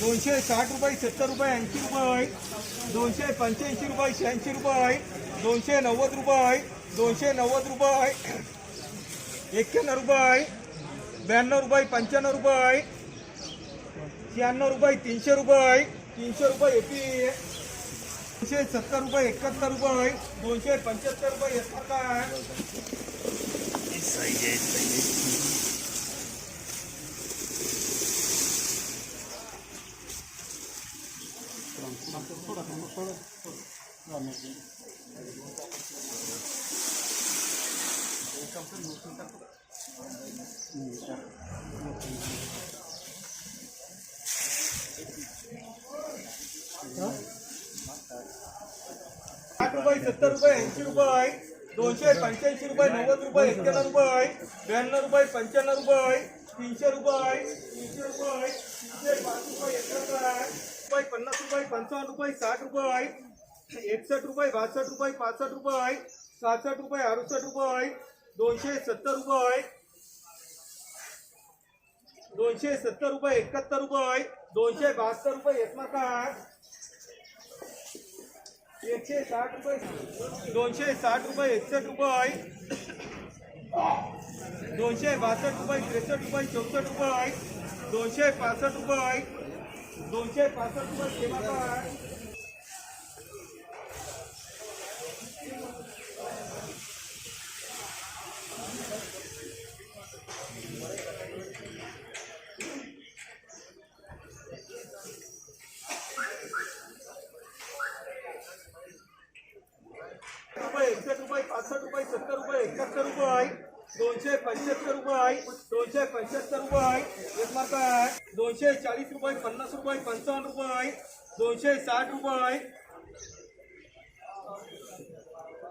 दोनशे साठ रुपये सत्तर रुपये ऐंशी रुपये. दोनशे पंच्याऐंशी रुपये शहाऐंशी रुपये. दोनशे नव्वद रुपये. दोनशे नव्वद रुपये. एक्क्याण्णव रुपये. ब्याण्णव रुपये पंच्याण्णव रुपये. शहाण्णव रुपये तीनशे रुपये. तीनशे रुपये एपी दोनशे सत्तर रुपये एकाहत्तर रुपये. दोनशे पंच्याहत्तर रुपये एकाहत्तर. साठ रुपये सत्तर रुपये ऐंशी रुपये दोनशे पंच्याऐंशी रुपये नव्वद रुपये एक्क्याण्णव रुपये ब्याण्णव रुपये पंच्याण्णव रुपये तीनशे रुपये तीनशे रुपये तीनशे पाच रुपये एकाहत्तर रुपये पन्नास रुपये पंचावन्न रुपये साठ रुपये एकसष्ट रुपये बासष्ट रुपये पासष्ट रुपये सहासष्ट रुपये अडुसष्ट रुपये दोनशे सत्तर रुपये दोनशे सत्तर रुपये एकाहत्तर रुपये दोनशे बहात्तर रुपये एकमाकाठ एकशे साठ रुपये दोनशे साठ रुपये एकसष्ट रुपये दोनशे बासष्ट रुपये त्रेसष्ट रुपये चौसष्ट रुपये दोनशे पासष्ट रुपये दोनशे पासष्ट रुपये सेवा रुपये रुपये दोनशे पंच्याहत्तर रुपये दोनशे पंच्याहत्तर रुपये एक आहे दोनशे चाळीस रुपये पन्नास रुपये पंचावन्न रुपये दोनशे साठ रुपये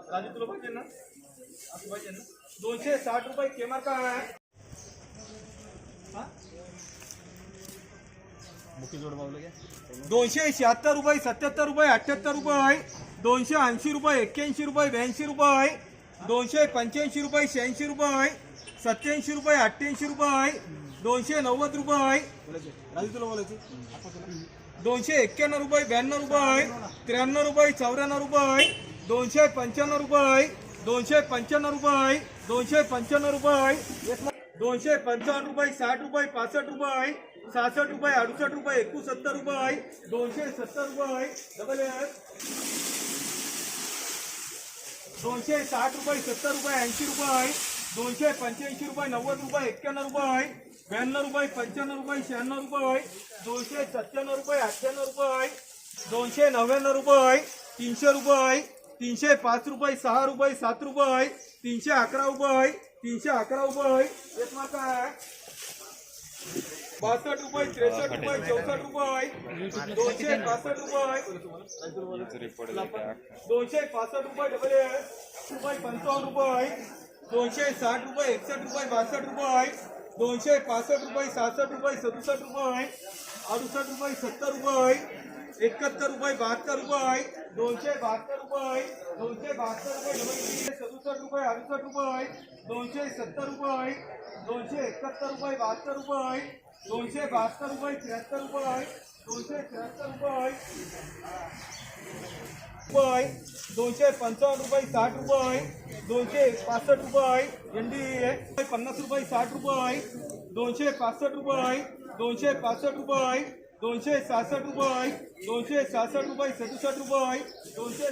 राजू तुला पाहिजे ना असं पाहिजे ना दोनशे साठ रुपये के मार्क आहे दोनशे शहात्तर रुपये सत्याहत्तर रुपये अठ्ठ्याहत्तर रुपये दोनशे ऐंशी रुपये एक्क्याऐंशी रुपये ब्याऐंशी रुपये दोनशे पंच्याऐंशी रुपये शहाऐंशी रुपये सत्याऐंशी रुपये अठ्ठ्याऐंशी रुपये दोनशे नव्वद रुपये दोनशे एक्क्याण्णव रुपये ब्याण्णव रुपये त्र्याण्णव रुपये चौऱ्याण्णव रुपये दोनशे पंच्याण्णव रुपये दोनशे पंच्याण्णव रुपये दोनशे पंच्याण्णव रुपये दोनशे पंचावन्न रुपये साठ रुपये पासष्ट रुपये सहासष्ट रुपये अडुसष्ट रुपये एकोणसत्तर रुपये दोनशे सत्तर रुपये डबल दोनशे साठ रुपये सत्तर रुपये ऐंशी रुपये दोनशे पंच्याऐंशी रुपये नव्वद रुपये एक्क्याण्णव रुपये ब्याण्णव रुपये पंच्याण्णव रुपये शहाण्णव रुपये दोनशे सत्त्याण्णव रुपये अठ्ठ्याण्णव रुपये दोनशे नव्याण्णव रुपये तीनशे रुपये तीनशे पाच रुपये सहा रुपये सात रुपये तीनशे अकरा रुपये तीनशे अकरा रुपये एक मार्क आहे. बासष्ट रुपये त्रेसष्ट रुपये चौसष्ट रुपये दोनशे पासष्ट रुपये दोनशे पासष्ट रुपये डबल रुपये पंचावन्न रुपये दोनशे साठ रुपये एकसष्ट रुपये बासष्ट रुपये दोनशे पासष्ट रुपये सहासष्ट रुपये सदुसष्ट रुपये अडुसष्ट रुपये, सत्तर रुपये एकाहत्तर रुपये, बहात्तर रुपये, दोनशे बहात्तर रुपये, दोनशे बहात्तर रुपये सदुसष्ट रुपये अडुसष्ट रुपये, दोनशे सत्तर रुपये, दोनशे एकाहत्तर रुपये, बहात्तर रुपये, दोनशे बहात्तर रुपये त्र्याहत्तर रुपये, दोनशे त्र्याहत्तर रुपये रुपये, दोनशे पंचावन्न रुपये, साठ रुपये, दोनशे पासष्ट रुपये एनडी पन्नास रुपये, साठ रुपये, दोनशे पासष्ट रुपये दोनशे पासष्ट रुपये दोनशे सहासष्ट रुपये दोनशे सहासष्ट रुपये सदुसष्ट रुपये दोनशे